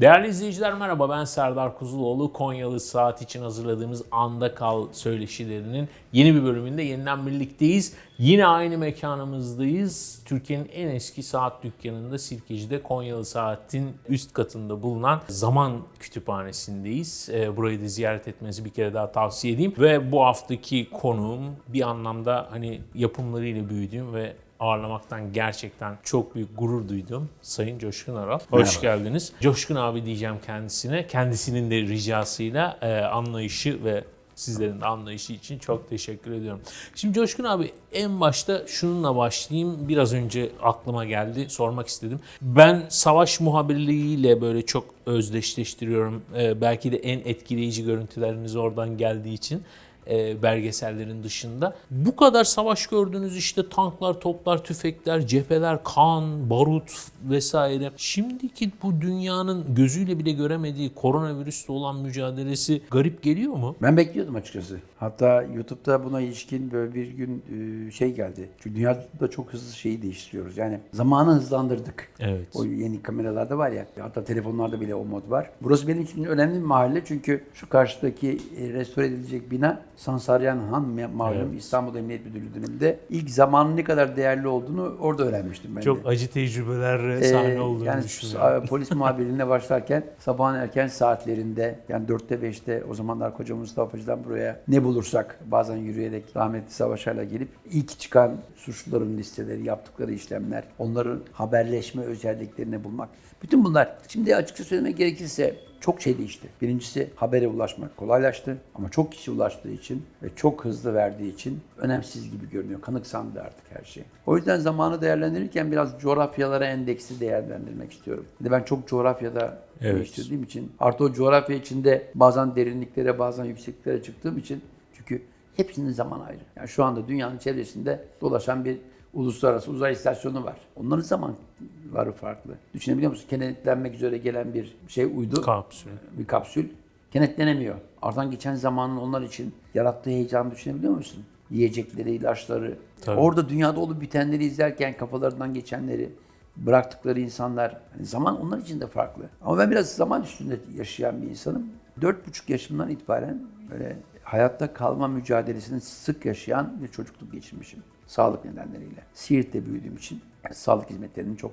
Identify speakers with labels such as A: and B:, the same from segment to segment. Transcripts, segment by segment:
A: Değerli izleyiciler merhaba ben Serdar Kuzuloğlu. Konyalı Saat için hazırladığımız Anda Kal söyleşilerinin yeni bir bölümünde yeniden birlikteyiz. Yine aynı mekanımızdayız. Türkiye'nin en eski saat dükkanında Sirkeci'de Konyalı Saat'in üst katında bulunan Zaman Kütüphanesi'ndeyiz. Ee, Burayı da ziyaret etmenizi bir kere daha tavsiye edeyim. Ve bu haftaki konuğum bir anlamda hani yapımlarıyla büyüdüğüm ve ağırlamaktan gerçekten çok büyük gurur duydum. Sayın Coşkun Aral. Hoş geldiniz. Coşkun abi diyeceğim kendisine. Kendisinin de ricasıyla e, anlayışı ve sizlerin de anlayışı için çok teşekkür ediyorum. Şimdi Coşkun abi en başta şununla başlayayım. Biraz önce aklıma geldi. Sormak istedim. Ben savaş muhabirliğiyle böyle çok özdeşleştiriyorum. E, belki de en etkileyici görüntüleriniz oradan geldiği için e, belgesellerin dışında. Bu kadar savaş gördünüz işte tanklar, toplar, tüfekler, cepheler, kan, barut vesaire. Şimdiki bu dünyanın gözüyle bile göremediği koronavirüsle olan mücadelesi garip geliyor mu?
B: Ben bekliyordum açıkçası. Hatta YouTube'da buna ilişkin böyle bir gün e, şey geldi. Çünkü dünyada çok hızlı şeyi değiştiriyoruz. Yani zamanı hızlandırdık.
A: Evet.
B: O yeni kameralarda var ya, hatta telefonlarda bile o mod var. Burası benim için önemli bir mahalle çünkü şu karşıdaki e, restore edilecek bina Sansaryan Han malum
A: Evet.
B: İstanbul Emniyet Müdürlüğü döneminde ilk zamanın ne kadar değerli olduğunu orada öğrenmiştim ben de.
A: Çok acı tecrübeler
B: Ee,
A: sahne olduğunu
B: yani
A: düşünüyorum.
B: polis muhabirliğine başlarken sabahın erken saatlerinde yani 4'te 5'te o zamanlar koca Mustafa'cıdan buraya ne bulursak bazen yürüyerek rahmetli savaşlarla gelip ilk çıkan suçluların listeleri, yaptıkları işlemler, onların haberleşme özelliklerini bulmak. Bütün bunlar. Şimdi açıkça söylemek gerekirse çok şey değişti. Birincisi habere ulaşmak kolaylaştı ama çok kişi ulaştığı için ve çok hızlı verdiği için önemsiz gibi görünüyor. Kanıksandı artık her şey. O yüzden zamanı değerlendirirken biraz coğrafyalara endeksi değerlendirmek istiyorum. Bir ben çok coğrafyada
A: Evet.
B: değiştirdiğim için artı o coğrafya içinde bazen derinliklere bazen yüksekliklere çıktığım için çünkü hepsinin zaman ayrı. Yani şu anda dünyanın çevresinde dolaşan bir uluslararası uzay istasyonu var. Onların zamanları farklı. Düşünebiliyor musun? Kenetlenmek üzere gelen bir şey uydu
A: Kapsül.
B: bir kapsül kenetlenemiyor. Aradan geçen zamanın onlar için yarattığı heyecanı düşünebiliyor musun? Yiyecekleri, ilaçları.
A: Tabii.
B: Orada dünyada olup bitenleri izlerken kafalarından geçenleri bıraktıkları insanlar. hani zaman onlar için de farklı. Ama ben biraz zaman üstünde yaşayan bir insanım. Dört buçuk yaşımdan itibaren böyle hayatta kalma mücadelesini sık yaşayan bir çocukluk geçirmişim. Sağlık nedenleriyle. Siirt'te büyüdüğüm için sağlık hizmetlerinin çok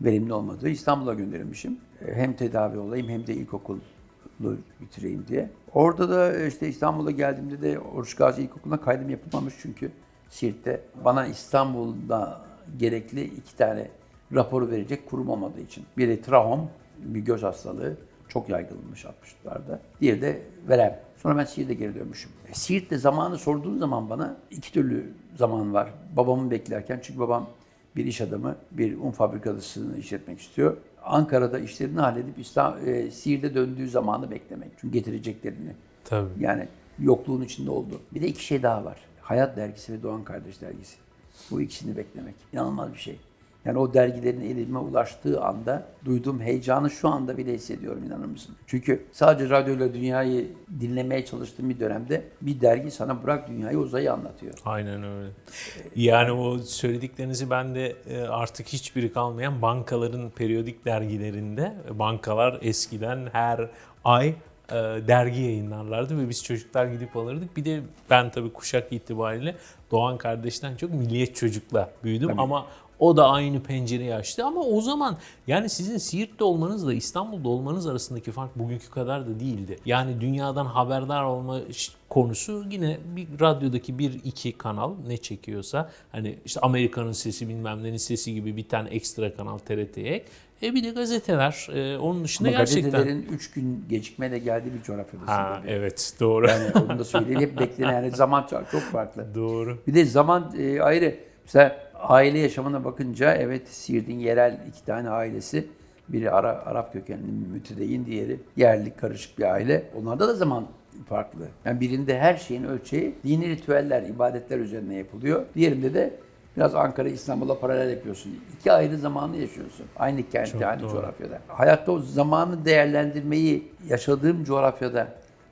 B: verimli olmadığı İstanbul'a gönderilmişim. E, Hem tedavi olayım hem de ilkokulu bitireyim diye. Orada da işte İstanbul'a geldiğimde de Oruç Gazi İlkokulu'na kaydım yapılmamış çünkü Siirt'te bana İstanbul'da gerekli iki tane raporu verecek kurum olmadığı için. Biri trahom, bir göz hastalığı, çok yaygınmış 60'larda. Diğeri de verem. Sonra ben Siirt'e geri dönmüşüm. E, Siirt'te zamanı sorduğun zaman bana iki türlü zaman var. Babamı beklerken çünkü babam bir iş adamı, bir un fabrikasını işletmek istiyor. Ankara'da işlerini halledip İstanbul, e, Siirt'e döndüğü zamanı beklemek. Çünkü getireceklerini.
A: Tabii.
B: Yani yokluğun içinde oldu. Bir de iki şey daha var. Hayat dergisi ve Doğan Kardeş dergisi. Bu ikisini beklemek. İnanılmaz bir şey. Yani o dergilerin elime ulaştığı anda duyduğum heyecanı şu anda bile hissediyorum inanır mısın? Çünkü sadece radyoyla dünyayı dinlemeye çalıştığım bir dönemde bir dergi sana bırak dünyayı uzayı anlatıyor.
A: Aynen öyle. Yani o söylediklerinizi ben de e, artık hiçbiri kalmayan bankaların periyodik dergilerinde bankalar eskiden her ay e, dergi yayınlarlardı ve biz çocuklar gidip alırdık. Bir de ben tabii kuşak itibariyle Doğan kardeşten çok milliyet çocukla büyüdüm
B: Tabii.
A: ama o da aynı pencereyi açtı ama o zaman yani sizin Siirt'te olmanızla İstanbul'da olmanız arasındaki fark bugünkü kadar da değildi. Yani dünyadan haberdar olma konusu yine bir radyodaki bir iki kanal ne çekiyorsa hani işte Amerika'nın sesi bilmem nenin sesi gibi bir tane ekstra kanal TRT'ye ek. E bir de gazeteler. E, onun dışında
B: Ama
A: gerçekten...
B: gazetelerin üç gün gecikmeyle geldiği bir coğrafyadasın.
A: Ha
B: tabii.
A: evet doğru.
B: Yani onu da söyleyeyim. Hep beklenen yani zaman çok, çok farklı.
A: doğru.
B: Bir de zaman e, ayrı. Mesela aile yaşamına bakınca evet Siirt'in yerel iki tane ailesi. Biri Ara, Arap kökenli mütedeyin, diğeri yerli karışık bir aile. Onlarda da zaman farklı. Yani birinde her şeyin ölçeği dini ritüeller, ibadetler üzerine yapılıyor. Diğerinde de biraz Ankara, İstanbul'a paralel yapıyorsun. İki ayrı zamanı yaşıyorsun. Aynı kentte,
A: Çok
B: aynı
A: doğru.
B: coğrafyada. Hayatta o zamanı değerlendirmeyi yaşadığım coğrafyada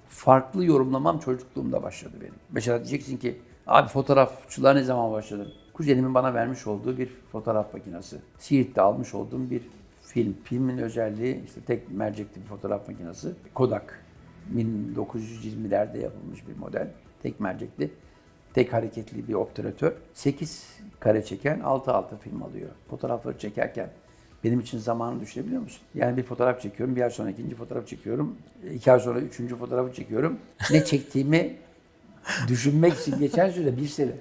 B: farklı yorumlamam çocukluğumda başladı benim. Mesela diyeceksin ki abi fotoğrafçılığa ne zaman başladın? Kuzenimin bana vermiş olduğu bir fotoğraf makinesi. Siirt'te almış olduğum bir film. Filmin özelliği işte tek mercekli bir fotoğraf makinesi. Kodak. 1920'lerde yapılmış bir model. Tek mercekli. Tek hareketli bir obtüratör. 8 kare çeken 6-6 film alıyor. Fotoğrafları çekerken benim için zamanı düşünebiliyor musun? Yani bir fotoğraf çekiyorum, bir ay sonra ikinci fotoğraf çekiyorum, iki ay sonra üçüncü fotoğrafı çekiyorum. Ne çektiğimi düşünmek için geçen süre bir sene.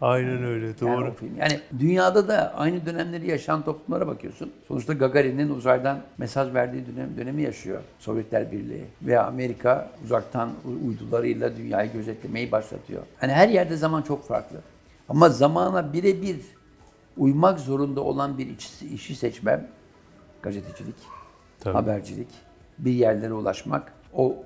A: Aynen öyle
B: Yani, o film. yani dünyada da aynı dönemleri yaşayan toplumlara bakıyorsun. Sonuçta Gagarin'in uzaydan mesaj verdiği dönem, dönemi yaşıyor Sovyetler Birliği. Veya Amerika uzaktan uydularıyla dünyayı gözetlemeyi başlatıyor. Hani her yerde zaman çok farklı. Ama zamana birebir uymak zorunda olan bir işi, işi seçmem gazetecilik,
A: Tabii.
B: habercilik, bir yerlere ulaşmak, o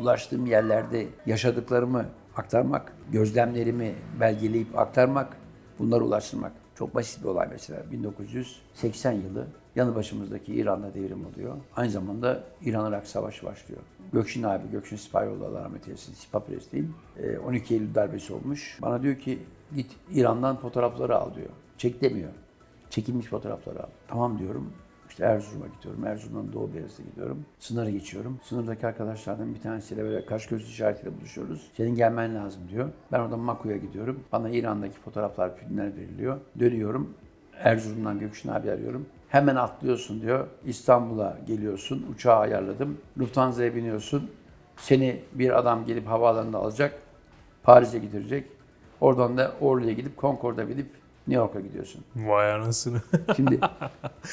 B: ulaştığım yerlerde yaşadıklarımı aktarmak, gözlemlerimi belgeleyip aktarmak, bunları ulaştırmak. Çok basit bir olay mesela. 1980 yılı yanı başımızdaki İran'da devrim oluyor. Aynı zamanda İran-Irak Savaşı başlıyor. Gökşin abi, Gökşin Sipahoğlu Allah rahmet eylesin, Sipa Pres'teyim. Ee, 12 Eylül darbesi olmuş. Bana diyor ki git İran'dan fotoğrafları al diyor. Çek demiyor. Çekilmiş fotoğrafları al. Tamam diyorum. İşte Erzurum'a gidiyorum. Erzurum'dan Doğu Beyazıt'a gidiyorum. Sınırı geçiyorum. Sınırdaki arkadaşlardan bir tanesiyle böyle kaş göz işaretiyle buluşuyoruz. Senin gelmen lazım diyor. Ben oradan Maku'ya gidiyorum. Bana İran'daki fotoğraflar, filmler veriliyor. Dönüyorum. Erzurum'dan Gökşin abi arıyorum. Hemen atlıyorsun diyor. İstanbul'a geliyorsun. Uçağı ayarladım. Lufthansa'ya biniyorsun. Seni bir adam gelip havaalanında alacak. Paris'e getirecek. Oradan da Orlu'ya gidip Concorde'a binip New York'a gidiyorsun.
A: Vay anasını.
B: Şimdi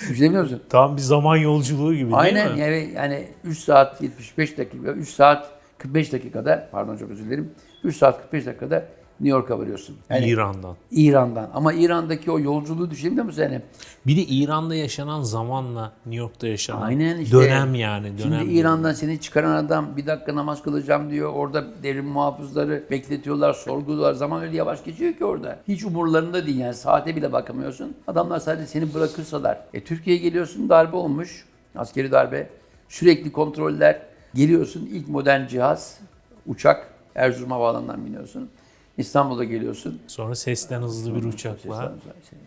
B: düşünebiliyor musun?
A: Tam bir zaman yolculuğu gibi
B: Aynen
A: değil mi?
B: yani, yani 3 saat 75 dakika, 3 saat 45 dakikada, pardon çok özür dilerim, 3 saat 45 dakikada New York'a varıyorsun. Yani
A: İran'dan.
B: İran'dan. Ama İran'daki o yolculuğu düşünebiliyor musun yani?
A: Bir de İran'da yaşanan zamanla New York'ta yaşanan
B: Aynen işte.
A: dönem yani. Dönem
B: Şimdi İran'dan seni çıkaran adam bir dakika namaz kılacağım diyor. Orada devrim muhafızları bekletiyorlar, sorguluyorlar. Zaman öyle yavaş geçiyor ki orada. Hiç umurlarında değil yani. Saate bile bakamıyorsun. Adamlar sadece seni bırakırsalar. E Türkiye'ye geliyorsun darbe olmuş. Askeri darbe. Sürekli kontroller. Geliyorsun ilk modern cihaz. Uçak. Erzurum Havaalanı'ndan biniyorsun. İstanbul'a geliyorsun.
A: Sonra sesten hızlı bir uçakla.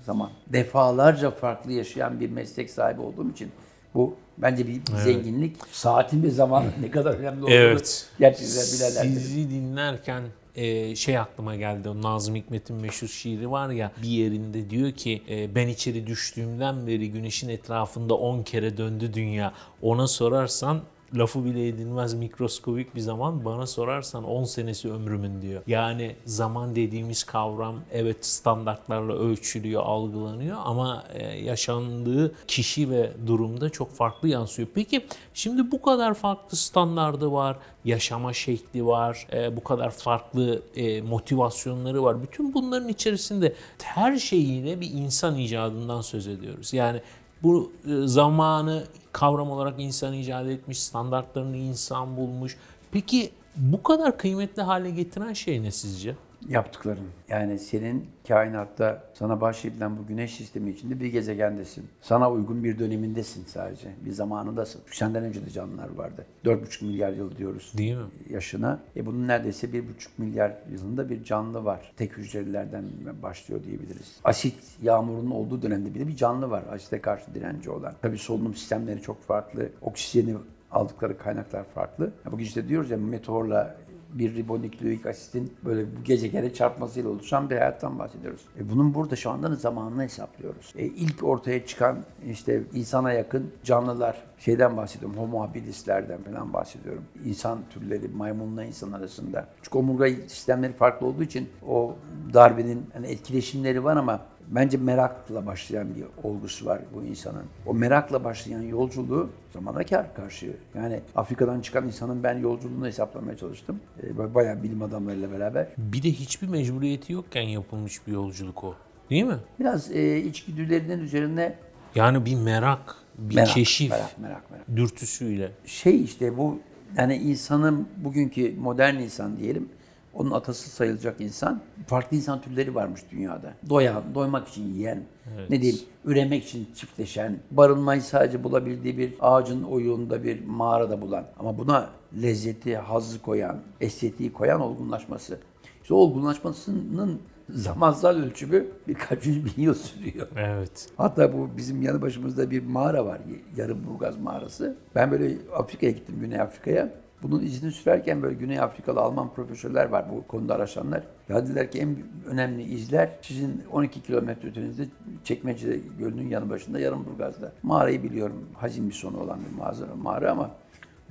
B: Zaman. Defalarca farklı yaşayan bir meslek sahibi olduğum için bu bence bir zenginlik. Saatin ve zaman ne kadar önemli olduğunu
A: Evet.
B: gerçekten bilerler.
A: Sizi dinlerken e, şey aklıma geldi. O Nazım Hikmet'in meşhur şiiri var ya bir yerinde diyor ki e, ben içeri düştüğümden beri güneşin etrafında 10 kere döndü dünya. Ona sorarsan lafı bile edilmez mikroskobik bir zaman bana sorarsan 10 senesi ömrümün diyor. Yani zaman dediğimiz kavram evet standartlarla ölçülüyor, algılanıyor ama e, yaşandığı kişi ve durumda çok farklı yansıyor. Peki şimdi bu kadar farklı standardı var, yaşama şekli var, e, bu kadar farklı e, motivasyonları var. Bütün bunların içerisinde her şeyiyle bir insan icadından söz ediyoruz. Yani bu e, zamanı kavram olarak insan icat etmiş, standartlarını insan bulmuş. Peki bu kadar kıymetli hale getiren şey ne sizce?
B: Yaptıkların. Yani senin kainatta sana bahşedilen bu güneş sistemi içinde bir gezegendesin. Sana uygun bir dönemindesin sadece. Bir zamanındasın. Senden önce de canlılar vardı. 4,5 milyar yıl diyoruz.
A: Değil mi?
B: yaşına. E bunun neredeyse bir buçuk milyar yılında bir canlı var. Tek hücrelilerden başlıyor diyebiliriz. Asit yağmurunun olduğu dönemde bir de bir canlı var. Asite karşı direnci olan. Tabii solunum sistemleri çok farklı. Oksijeni aldıkları kaynaklar farklı. Bugün işte diyoruz ya meteorla bir ribonükleik asitin böyle bu gezegene çarpmasıyla oluşan bir hayattan bahsediyoruz. E bunun burada şu anda zamanını hesaplıyoruz. E ilk ortaya çıkan işte insana yakın canlılar şeyden bahsediyorum. Homo habilislerden falan bahsediyorum. İnsan türleri maymunla insan arasında. Çünkü omurga sistemleri farklı olduğu için o darbenin hani etkileşimleri var ama bence merakla başlayan bir olgusu var bu insanın. O merakla başlayan yolculuğu zamana kar karşı. Yani Afrika'dan çıkan insanın ben yolculuğunu hesaplamaya çalıştım. Böyle bayağı bilim adamlarıyla beraber.
A: Bir de hiçbir mecburiyeti yokken yapılmış bir yolculuk o. Değil mi?
B: Biraz e, içgüdülerinin üzerine
A: Yani bir merak, bir
B: merak,
A: keşif
B: merak, merak, merak.
A: dürtüsüyle.
B: Şey işte bu yani insanın bugünkü modern insan diyelim onun atası sayılacak insan. Farklı insan türleri varmış dünyada. Doyan, doymak için yiyen, ne diyeyim, üremek için çiftleşen, barınmayı sadece bulabildiği bir ağacın oyuğunda bir mağarada bulan. Ama buna lezzeti, hazzı koyan, estetiği koyan olgunlaşması. İşte o olgunlaşmasının zamansal ölçümü birkaç yüz bin yıl sürüyor.
A: Evet.
B: Hatta bu bizim yanı başımızda bir mağara var. Yarımburgaz mağarası. Ben böyle Afrika'ya gittim, Güney Afrika'ya. Bunun izini sürerken böyle Güney Afrikalı Alman profesörler var bu konuda araşanlar. Ya dediler ki en önemli izler sizin 12 kilometre ötenizde Çekmece Gölü'nün yanı başında Yarımburgaz'da. Mağarayı biliyorum. Hazin bir sonu olan bir mağara, mağara ama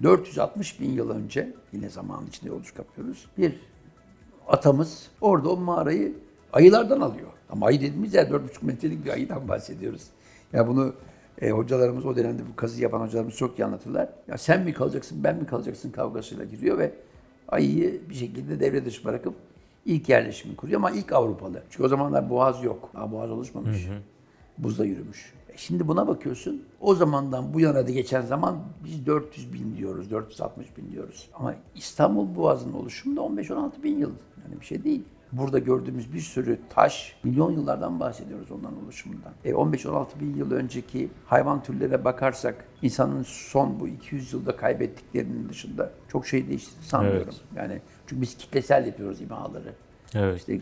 B: 460 bin yıl önce yine zamanın içinde yolculuk yapıyoruz. Bir atamız orada o mağarayı ayılardan alıyor. Ama ayı dediğimiz yer 4,5 metrelik bir ayıdan bahsediyoruz. Ya bunu e, hocalarımız o dönemde bu kazı yapan hocalarımız çok iyi anlatırlar. Ya sen mi kalacaksın ben mi kalacaksın kavgasıyla giriyor ve ayıyı bir şekilde devre dışı bırakıp ilk yerleşimi kuruyor ama ilk Avrupalı. Çünkü o zamanlar boğaz yok. Daha boğaz oluşmamış. Buzda yürümüş. E şimdi buna bakıyorsun. O zamandan bu yana da geçen zaman biz 400 bin diyoruz, 460 bin diyoruz. Ama İstanbul Boğazı'nın oluşumu da 15-16 bin yıl. Yani bir şey değil. Burada gördüğümüz bir sürü taş, milyon yıllardan bahsediyoruz onların oluşumundan. E 15-16 bin yıl önceki hayvan türlerine bakarsak insanın son bu 200 yılda kaybettiklerinin dışında çok şey değişti sanmıyorum. Yani çünkü biz kitlesel yapıyoruz imhaları.
A: Evet.
B: İşte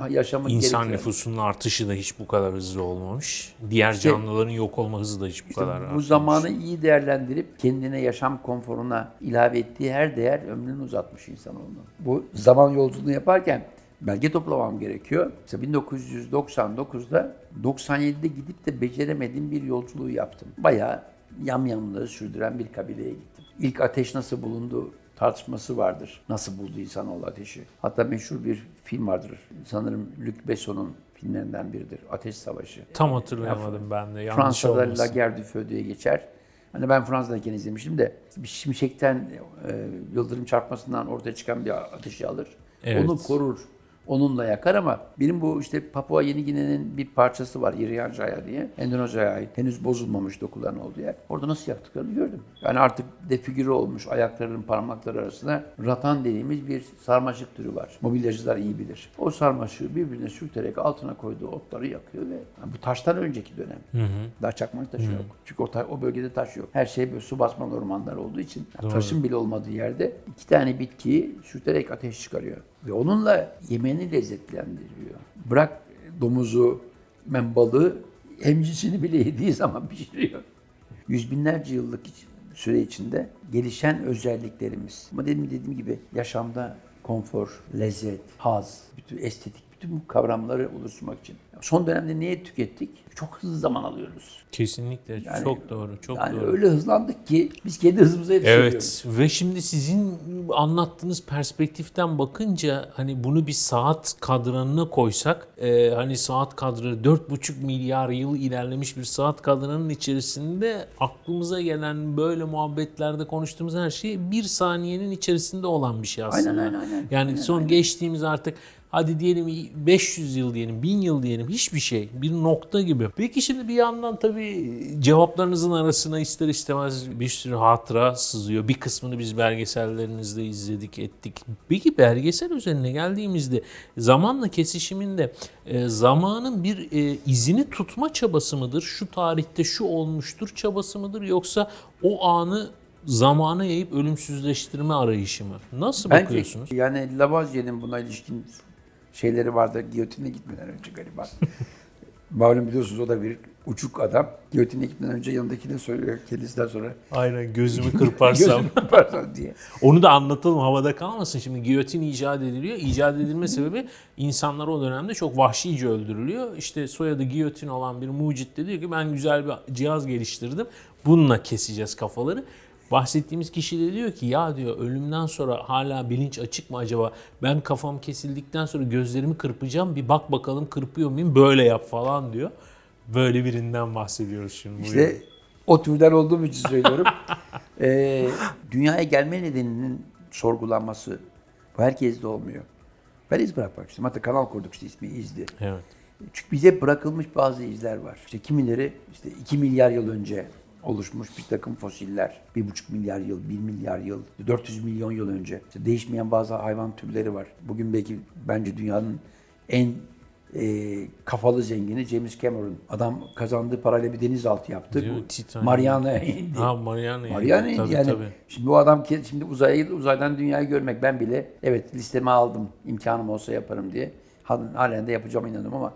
B: ya- yaşamın
A: İnsan
B: gerekli-
A: nüfusunun artışı da hiç bu kadar hızlı olmamış. Diğer
B: İşte-
A: canlıların yok olma hızı da hiç bu
B: İşte
A: kadar
B: bu
A: artmamış.
B: zamanı iyi değerlendirip kendine yaşam konforuna ilave ettiği her değer ömrünü uzatmış insanoğlunun. Bu zaman yolculuğunu yaparken belge toplamam gerekiyor. Mesela 1999'da 97'de gidip de beceremediğim bir yolculuğu yaptım. Bayağı yamyamlığı sürdüren bir kabileye gittim. İlk ateş nasıl bulundu tartışması vardır. Nasıl buldu insanoğlu ateşi? Hatta meşhur bir film vardır. Sanırım Luc Besson'un filmlerinden biridir. Ateş Savaşı.
A: Tam hatırlayamadım ben de. Yanlış
B: Fransa'da
A: olmasın.
B: La Guerre du Feu diye geçer. Hani ben Fransa'dayken izlemiştim de bir şimşekten e, yıldırım çarpmasından ortaya çıkan bir ateşi alır.
A: Evet.
B: Onu korur. Onunla yakar ama benim bu işte Papua Yeni Gine'nin bir parçası var İrian Jaya diye. Endonezya'ya ait. Henüz bozulmamış dokuların olduğu yer. Orada nasıl yaktıklarını gördüm. Yani artık defigüre olmuş ayaklarının parmakları arasında ratan dediğimiz bir sarmaşık türü var. Mobilyacılar iyi bilir. O sarmaşığı birbirine sürterek altına koyduğu otları yakıyor ve yani bu taştan önceki dönem. Daha çakmak taşı yok. Çünkü o, ta- o bölgede taş yok. Her şey böyle su basmalı ormanlar olduğu için yani taşın bile olmadığı yerde iki tane bitkiyi sürterek ateş çıkarıyor. Ve onunla yemeğini lezzetlendiriyor. Bırak domuzu, men balığı emcisini bile yediği zaman pişiriyor. Yüz binlerce yıllık süre içinde gelişen özelliklerimiz. Ama dedim dediğim gibi yaşamda konfor, lezzet, haz, bütün estetik, bütün bu kavramları oluşturmak için. Son dönemde niye tükettik? Çok hızlı zaman alıyoruz.
A: Kesinlikle.
B: Yani-
A: çok doğru. Çok
B: yani
A: doğru.
B: öyle hızlandık ki biz kendi hızımıza yetişemiyoruz.
A: Evet ve şimdi sizin anlattığınız perspektiften bakınca hani bunu bir saat kadranına koysak e, hani saat kadranı 4,5 milyar yıl ilerlemiş bir saat kadranının içerisinde aklımıza gelen böyle muhabbetlerde konuştuğumuz her şey bir saniyenin içerisinde olan bir şey aslında.
B: Aynen, aynen, aynen.
A: Yani
B: Aynen,
A: son geçtiğimiz artık hadi diyelim 500 yıl diyelim, 1000 yıl diyelim hiçbir şey. Bir nokta gibi. Peki şimdi bir yandan tabii cevaplarınızın arasına ister istemez bir sürü hatıra sızıyor. Bir kısmını biz belgesellerinizde izledik, ettik. Peki belgesel üzerine geldiğimizde zamanla kesişiminde e, zamanın bir e, izini tutma çabası mıdır? Şu tarihte şu olmuştur çabası mıdır? Yoksa o anı zamana yayıp ölümsüzleştirme arayışı mı? Nasıl
B: Bence
A: bakıyorsunuz?
B: yani Lavoisier'in buna ilişkin şeyleri vardı giyotine gitmeden önce galiba. Malum biliyorsunuz o da bir uçuk adam. Giyotine gitmeden önce yanındakine soruyor kendisinden sonra.
A: Aynen gözümü kırparsam.
B: Gözümü kırparsan diye.
A: Onu da anlatalım havada kalmasın. Şimdi giyotin icat ediliyor. İcat edilme sebebi insanlar o dönemde çok vahşice öldürülüyor. İşte soyadı giyotin olan bir mucit de diyor ki ben güzel bir cihaz geliştirdim. Bununla keseceğiz kafaları. Bahsettiğimiz kişi de diyor ki ya diyor ölümden sonra hala bilinç açık mı acaba? Ben kafam kesildikten sonra gözlerimi kırpacağım. Bir bak bakalım kırpıyor muyum? Böyle yap falan diyor. Böyle birinden bahsediyoruz şimdi. Buyurun.
B: İşte o türden olduğum için söylüyorum. Ee, dünyaya gelme nedeninin sorgulanması bu herkeste olmuyor. Ben iz bırakmak istiyorum. Hatta kanal kurduk işte ismi İzdi.
A: Evet.
B: Çünkü bize bırakılmış bazı izler var. İşte kimileri işte 2 milyar yıl önce oluşmuş bir takım fosiller. 1,5 milyar yıl, 1 milyar yıl, 400 milyon yıl önce. İşte değişmeyen bazı hayvan türleri var. Bugün belki bence dünyanın en e, kafalı zengini James Cameron. Adam kazandığı parayla bir denizaltı yaptı. Bu. Mariana'ya indi.
A: Ha Mariana.
B: Mariana indi
A: Tabii,
B: yani.
A: tabii.
B: Şimdi bu adam şimdi uzaya uzaydan dünyayı görmek ben bile evet listeme aldım imkanım olsa yaparım diye. Halen, de yapacağıma inanıyorum ama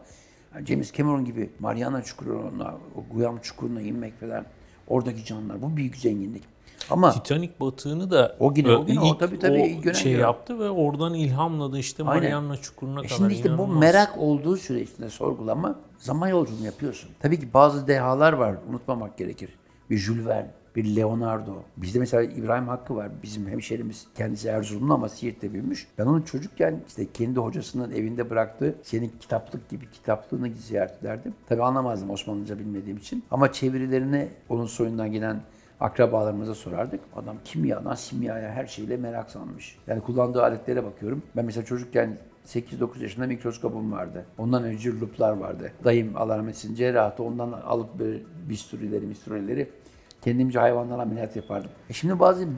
B: James Cameron gibi Mariana Çukuru'na, o Guam Çukuru'na inmek falan oradaki canlılar bu büyük zenginlik. Ama
A: Titanic batığını da
B: O yine- o
A: e,
B: yine o
A: ilk
B: tabii tabii
A: o şey yaptı ve oradan ilhamladı işte
B: Aynen.
A: Mariana Çukuru'na
B: E
A: kadar.
B: Şimdi işte bu
A: inanılmaz.
B: merak olduğu süreçte sorgulama zaman yolculuğunu yapıyorsun. Tabii ki bazı dehalar var unutmamak gerekir. Bir Jules Verne, bir Leonardo. Bizde mesela İbrahim Hakkı var. Bizim hemşerimiz. Kendisi Erzurumlu ama Siirt'te büyümüş. Ben onu çocukken işte kendi hocasının evinde bıraktığı senin kitaplık gibi kitaplığını ziyaret ederdim. Tabii anlamazdım Osmanlıca bilmediğim için. Ama çevirilerini onun soyundan gelen akrabalarımıza sorardık. Adam kimyadan simyaya her şeyle merak salmış. Yani kullandığı aletlere bakıyorum. Ben mesela çocukken 8-9 yaşında mikroskopum vardı. Ondan önce luplar vardı. Dayım Allah rahmet eylesin cerrahtı. Ondan alıp böyle bisturileri, misturileri kendimce hayvanlara ameliyat yapardım. E şimdi bazı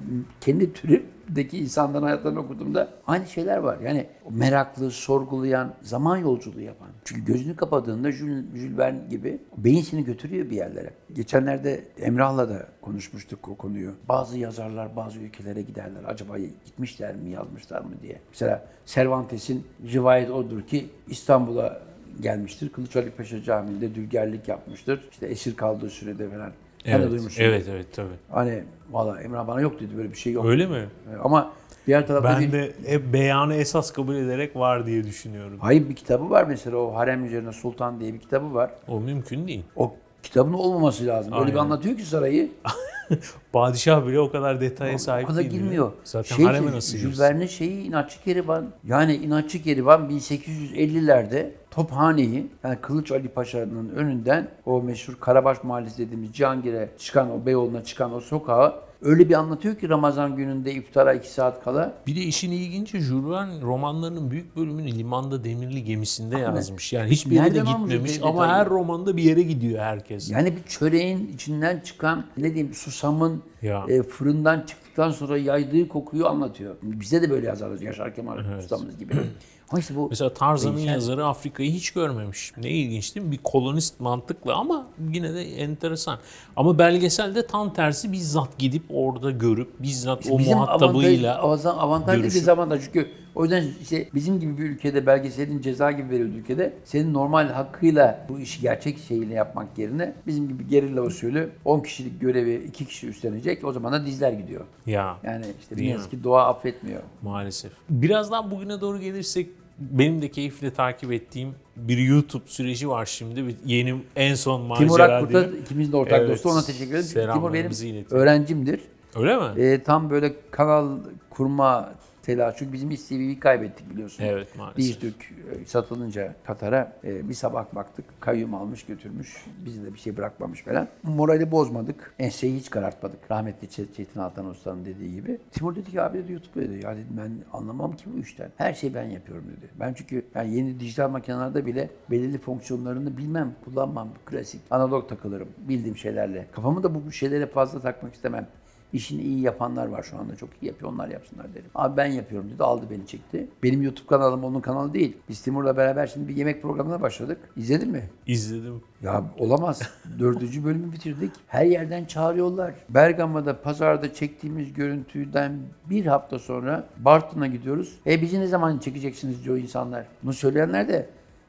B: kendi türümdeki insanların hayatlarını okuduğumda aynı şeyler var. Yani meraklı, sorgulayan, zaman yolculuğu yapan. Çünkü gözünü kapadığında Jules, Jules Verne gibi beyin seni götürüyor bir yerlere. Geçenlerde Emrah'la da konuşmuştuk o konuyu. Bazı yazarlar bazı ülkelere giderler. Acaba gitmişler mi, yazmışlar mı diye. Mesela Cervantes'in rivayet odur ki İstanbul'a gelmiştir. Kılıç Ali Paşa Camii'nde dülgerlik yapmıştır. İşte esir kaldığı sürede falan. Sen de
A: Evet,
B: duymuşsun.
A: evet, evet tabii.
B: Hani valla Emrah bana yok dedi böyle bir şey yok.
A: Öyle mi?
B: Ama diğer tarafta
A: Ben de hep beyanı esas kabul ederek var diye düşünüyorum.
B: hayır bir kitabı var mesela o Harem üzerine Sultan diye bir kitabı var.
A: O mümkün değil.
B: O kitabın olmaması lazım. Öyle bir anlatıyor ki sarayı.
A: Padişah bile o kadar detaya sahip
B: O kadar
A: değil.
B: girmiyor.
A: Zaten
B: şey,
A: hareme nasıl
B: Jules? Verne'in şeyi İnatçı Kerivan. Yani İnatçı Kerivan 1850'lerde Tophane'yi yani Kılıç Ali Paşa'nın önünden o meşhur Karabaş Mahallesi dediğimiz Cihangir'e çıkan o Beyoğlu'na çıkan o sokağı öyle bir anlatıyor ki Ramazan gününde iftara 2 saat kala.
A: Bir de işin ilginci Jules romanlarının büyük bölümünü limanda demirli gemisinde yazmış. Yani hiçbir yere de gitmemiş ama her romanda bir yere gidiyor herkes.
B: Yani bir çöreğin içinden çıkan ne diyeyim susamın
A: Ya.
B: e, fırından çıktıktan sonra yaydığı kokuyu anlatıyor. Bize de böyle yazarız Yaşar Kemal ustamız gibi. Ama işte bu
A: Mesela Tarzan'ın
B: Değişen-
A: yazarı Afrika'yı hiç görmemiş. Ne ilginç değil mi? Bir kolonist mantıkla ama yine de enteresan. Ama belgeselde tam tersi bizzat gidip orada görüp bizzat o
B: bizim
A: muhatabıyla
B: avantaj, avantaj
A: görüşüp-
B: dezavantaj. Çünkü o yüzden işte bizim gibi bir ülkede belgeselin ceza gibi verildiği ülkede senin normal hakkıyla bu işi gerçek şeyle yapmak yerine bizim gibi gerilla usulü 10 kişilik görevi 2 kişi üstlenecek. O zaman da dizler gidiyor.
A: ya
B: Yani işte ne yazık ki doğa affetmiyor.
A: maalesef. Birazdan bugüne doğru gelirsek benim de keyifle takip ettiğim bir YouTube süreci var şimdi. Yeni en son macera
B: Timur Akkurt'a ikimizin de ortak
A: Evet,
B: dostu. Ona teşekkür ederim. Timur benim
A: iletiyorum.
B: öğrencimdir.
A: Öyle mi?
B: Ee, tam böyle kanal kurma telaşı. Çünkü bizim İSTV'yi kaybettik biliyorsun.
A: Evet maalesef.
B: Dijitürk e, satılınca Katar'a e, bir sabah baktık. Kayyum almış götürmüş. Bize de bir şey bırakmamış falan. Morali bozmadık. Enseyi hiç karartmadık. Rahmetli Çet- Çetin Altan Usta'nın dediği gibi. Timur dedi ki abi dedi YouTube dedi. Ya dedim ben anlamam ki bu işten. Her şeyi ben yapıyorum dedi. Ben çünkü yani yeni dijital makinelerde bile belirli fonksiyonlarını bilmem, kullanmam. Klasik. Analog takılırım. Bildiğim şeylerle. Kafamı da bu şeylere fazla takmak istemem. İşini iyi yapanlar var şu anda çok iyi yapıyor onlar yapsınlar dedim. Abi ben yapıyorum dedi aldı beni çekti. Benim YouTube kanalım onun kanalı değil. Biz Timur'la beraber şimdi bir yemek programına başladık. İzledin mi?
A: İzledim.
B: Ya olamaz. Dördüncü bölümü bitirdik. Her yerden çağırıyorlar. Bergama'da pazarda çektiğimiz görüntüden bir hafta sonra Bartın'a gidiyoruz. E bizi ne zaman çekeceksiniz diyor insanlar. Bunu söyleyenler de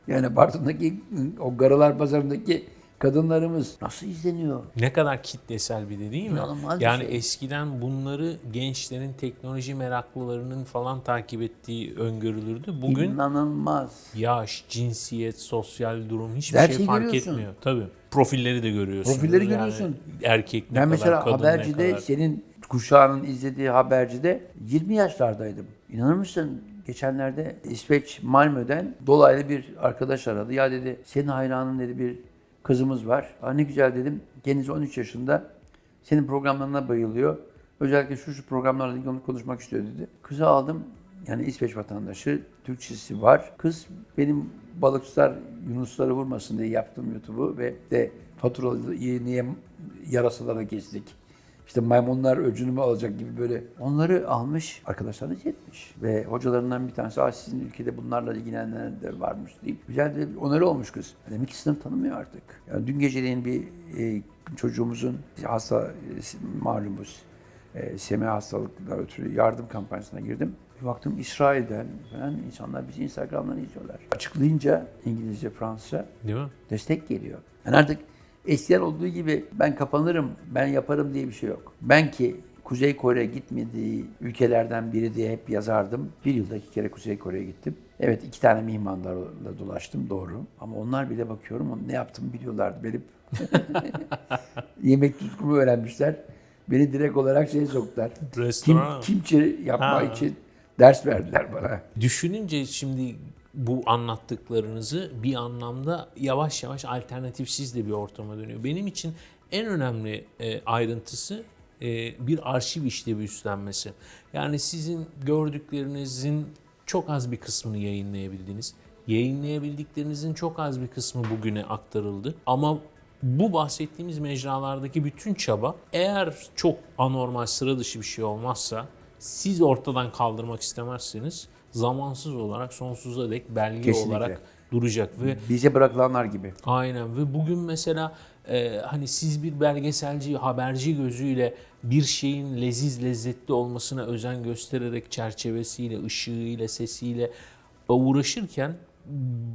B: yani Bartın'daki o Garalar Pazarı'ndaki kadınlarımız nasıl izleniyor?
A: Ne kadar kitlesel bir de değil mi?
B: İnanılmaz bir
A: yani
B: şey.
A: eskiden bunları gençlerin, teknoloji meraklılarının falan takip ettiği öngörülürdü. Bugün
B: İnanılmaz.
A: yaş, cinsiyet, sosyal durum hiçbir
B: Her
A: şey
B: şeyi
A: fark
B: görüyorsun.
A: etmiyor. Tabii. Profilleri de görüyorsun.
B: Profilleri görüyorsun.
A: erkek ne
B: Ben
A: kadar,
B: mesela
A: kadın
B: habercide
A: ne kadar.
B: senin kuşağının izlediği habercide 20 yaşlardaydım. İnanır mısın? Geçenlerde İsveç Malmö'den dolaylı bir arkadaş aradı. Ya dedi senin hayranın dedi bir kızımız var. Aa, ne güzel dedim. Kendisi 13 yaşında. Senin programlarına bayılıyor. Özellikle şu şu programlarla ilgili onu konuşmak istiyor dedi. Kızı aldım. Yani İsveç vatandaşı, Türkçesi var. Kız benim balıkçılar Yunusları vurmasın diye yaptım YouTube'u ve de faturalı niye yarasalara kestik. İşte maymunlar öcünümü alacak gibi böyle. Onları almış, arkadaşlarına etmiş. Ve hocalarından bir tanesi, Aa, sizin ülkede bunlarla ilgilenenler de varmış deyip güzel de bir onarı olmuş kız. Demek ki sınıf tanımıyor artık. Yani dün geceleyin bir e, çocuğumuzun hasta, e, malumuz, e, seme hastalıklar ötürü yardım kampanyasına girdim. Bir baktım İsrail'den falan insanlar bizi Instagram'dan izliyorlar. Açıklayınca İngilizce, Fransızca
A: Değil mi?
B: destek geliyor. Yani artık eskiden olduğu gibi ben kapanırım, ben yaparım diye bir şey yok. Ben ki Kuzey Kore gitmediği ülkelerden biri diye hep yazardım. Bir yılda iki kere Kuzey Kore'ye gittim. Evet iki tane mihmandarla dolaştım doğru. Ama onlar bile bakıyorum ne yaptığımı biliyorlardı. Benim yemek tutkumu öğrenmişler. Beni direkt olarak şey soktular. Kim,
A: Restoran.
B: kimçi yapma
A: Ha.
B: için ders verdiler bana.
A: Düşününce şimdi bu anlattıklarınızı bir anlamda yavaş yavaş alternatifsiz de bir ortama dönüyor. Benim için en önemli e, ayrıntısı e, bir arşiv işlevi üstlenmesi. Yani sizin gördüklerinizin çok az bir kısmını yayınlayabildiniz. Yayınlayabildiklerinizin çok az bir kısmı bugüne aktarıldı. Ama bu bahsettiğimiz mecralardaki bütün çaba eğer çok anormal sıra dışı bir şey olmazsa siz ortadan kaldırmak istemezseniz zamansız olarak sonsuza dek belge
B: Kesinlikle.
A: olarak duracak ve
B: Bize bırakılanlar gibi.
A: Aynen ve bugün mesela e, hani siz bir belgeselci, haberci gözüyle bir şeyin leziz lezzetli olmasına özen göstererek çerçevesiyle, ışığıyla, sesiyle uğraşırken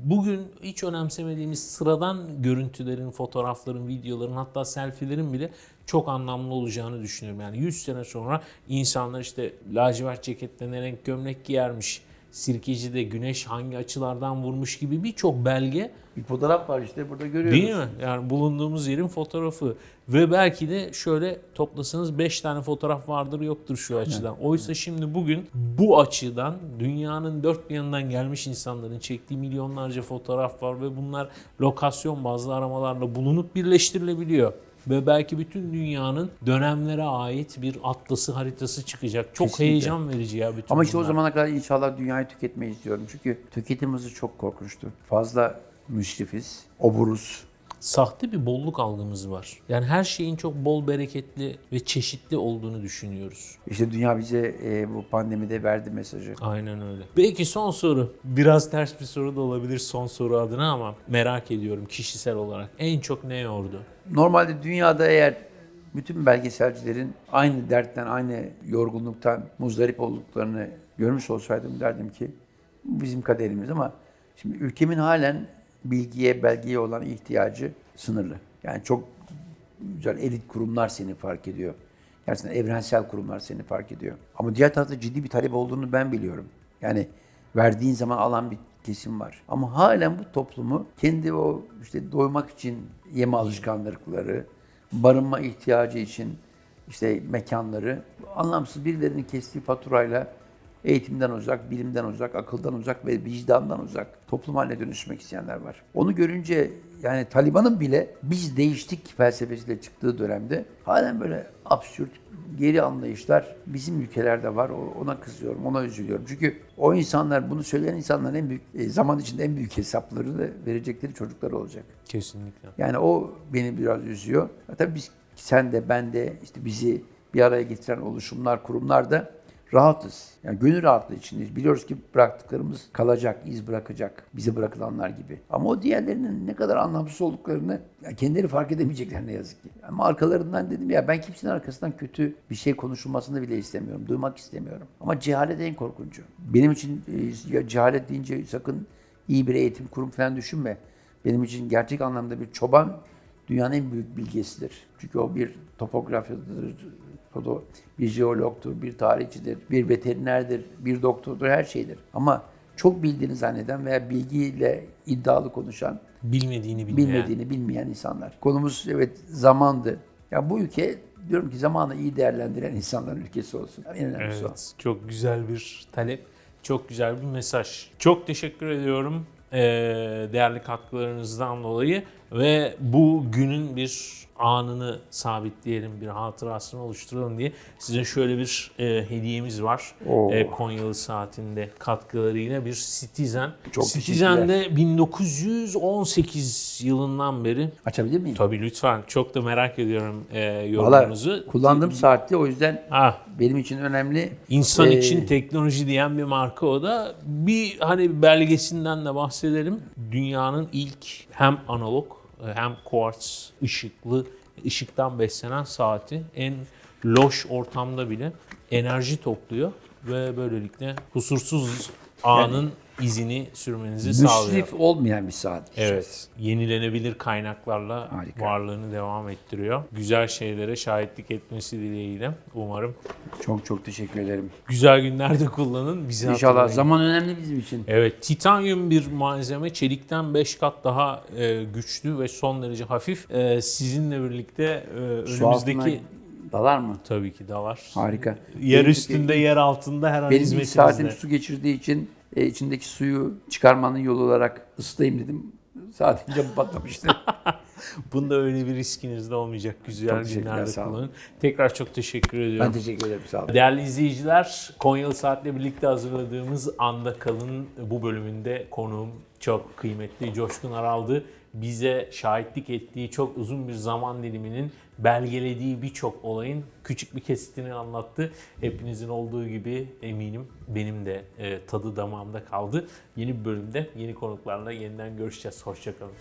A: bugün hiç önemsemediğimiz sıradan görüntülerin, fotoğrafların, videoların hatta selfielerin bile çok anlamlı olacağını düşünüyorum. Yani 100 sene sonra insanlar işte lacivert ceketle ne renk gömlek giyermiş, Sirkeci'de güneş hangi açılardan vurmuş gibi birçok belge
B: Bir fotoğraf var işte burada görüyoruz.
A: Değil mi? Yani bulunduğumuz yerin fotoğrafı ve belki de şöyle toplasanız 5 tane fotoğraf vardır yoktur şu açıdan. Oysa şimdi bugün bu açıdan dünyanın dört bir yanından gelmiş insanların çektiği milyonlarca fotoğraf var ve bunlar lokasyon bazlı aramalarla bulunup birleştirilebiliyor. Ve belki bütün dünyanın dönemlere ait bir atlası haritası çıkacak. Çok
B: Kesinlikle.
A: heyecan verici ya bütün
B: Ama işte o
A: bunlar.
B: zamana kadar inşallah dünyayı tüketmeyiz diyorum. Çünkü tüketim hızı çok korkunçtu. Fazla müsrifiz, oburuz.
A: Sahte bir bolluk algımız var. Yani her şeyin çok bol bereketli ve çeşitli olduğunu düşünüyoruz.
B: İşte dünya bize e, bu pandemide verdi mesajı.
A: Aynen öyle. Belki son soru. Biraz ters bir soru da olabilir son soru adına ama merak ediyorum kişisel olarak. En çok ne yordu?
B: Normalde dünyada eğer bütün belgeselcilerin aynı dertten, aynı yorgunluktan muzdarip olduklarını görmüş olsaydım derdim ki bizim kaderimiz ama şimdi ülkemin halen bilgiye, belgeye olan ihtiyacı sınırlı. Yani çok güzel elit kurumlar seni fark ediyor. Gerçekten evrensel kurumlar seni fark ediyor. Ama diğer tarafta ciddi bir talep olduğunu ben biliyorum. Yani verdiğin zaman alan bir kesim var. Ama halen bu toplumu kendi o işte doymak için yeme alışkanlıkları, barınma ihtiyacı için işte mekanları anlamsız birilerinin kestiği faturayla eğitimden uzak, bilimden uzak, akıldan uzak ve vicdandan uzak toplum haline dönüşmek isteyenler var. Onu görünce yani Taliban'ın bile biz değiştik felsefesiyle çıktığı dönemde halen böyle absürt geri anlayışlar bizim ülkelerde var. Ona kızıyorum, ona üzülüyorum. Çünkü o insanlar, bunu söyleyen insanların en büyük, e, zaman içinde en büyük hesaplarını verecekleri çocuklar olacak.
A: Kesinlikle.
B: Yani o beni biraz üzüyor. Tabii biz, sen de ben de işte bizi bir araya getiren oluşumlar, kurumlar da rahatız. Yani gönül rahatlığı içindeyiz. Biliyoruz ki bıraktıklarımız kalacak, iz bırakacak. Bize bırakılanlar gibi. Ama o diğerlerinin ne kadar anlamsız olduklarını ya kendileri fark edemeyecekler ne yazık ki. Ama arkalarından dedim ya ben kimsenin arkasından kötü bir şey konuşulmasını bile istemiyorum. Duymak istemiyorum. Ama cehalet en korkuncu. Benim için e, ya cehalet deyince sakın iyi bir eğitim kurum falan düşünme. Benim için gerçek anlamda bir çoban dünyanın en büyük bilgesidir. Çünkü o bir topografyadır, o da bir jeologtur, bir tarihçidir, bir veterinerdir, bir doktordur, her şeydir. Ama çok bildiğini zanneden veya bilgiyle iddialı konuşan,
A: Bilmediğini bilmeyen.
B: bilmediğini bilmeyen insanlar. Konumuz evet zamandı. Ya bu ülke diyorum ki zamanı iyi değerlendiren insanların ülkesi olsun. En önemlisi o.
A: Evet, çok güzel bir talep, çok güzel bir mesaj. Çok teşekkür ediyorum değerli katkılarınızdan dolayı ve bu günün bir anını sabitleyelim, bir hatırasını oluşturalım diye size şöyle bir eee, hediyemiz var.
B: Oo.
A: Eee, Konyalı saatinde katkılarıyla bir Citizen.
B: Çok
A: Citizen de 1918 yılından beri
B: Açabilir miyim?
A: Tabii lütfen. Çok da merak ediyorum e, yorumunuzu.
B: kullandığım saatte o yüzden
A: Ah,
B: benim için önemli.
A: insan
B: Ee,
A: için teknoloji diyen bir marka o da. Bir hani belgesinden de bahsedelim. Dünyanın ilk hem analog e, hem quartz ışıklı ışıktan beslenen saati en loş ortamda bile enerji topluyor ve böylelikle kusursuz anın izini sürmenizi sağlıyor.
B: Müsrif olmayan bir saat.
A: Evet. Yenilenebilir kaynaklarla
B: Harika.
A: varlığını devam ettiriyor. Güzel şeylere şahitlik etmesi dileğiyle umarım.
B: Çok çok teşekkür ederim.
A: Güzel günlerde kullanın. Bizi
B: İnşallah
A: hatırlayın.
B: zaman önemli bizim için.
A: Evet, titanyum bir malzeme. Çelikten 5 kat daha e, güçlü ve son derece hafif. E, sizinle birlikte e,
B: Su altına
A: önümüzdeki
B: dalar mı?
A: tabii ki de var.
B: Harika.
A: Yer
B: Benim-
A: üstünde, yer altında her an
B: Benim
A: hizmetinizde.
B: saatim su geçirdiği için e, içindeki suyu çıkarmanın yolu olarak ısıtayım dedim. Camı patlamıştı.
A: Bunda öyle bir riskiniz de olmayacak. Güzel
B: Çok
A: günlerde kullanın. Tekrar çok teşekkür ediyorum.
B: ben teşekkür ederim. Sağ olun.
A: Değerli izleyiciler, Konyalı Saat'le birlikte hazırladığımız Anda Kalın bu bölümünde konuğum çok kıymetli Coşkun Aral'dı. Bize şahitlik ettiği çok uzun bir zaman diliminin belgelediği birçok olayın küçük bir kesitini anlattı. Hepinizin olduğu gibi eminim benim de e, tadı damağımda kaldı. Yeni bir bölümde yeni konuklarla yeniden görüşeceğiz. Hoşçakalın.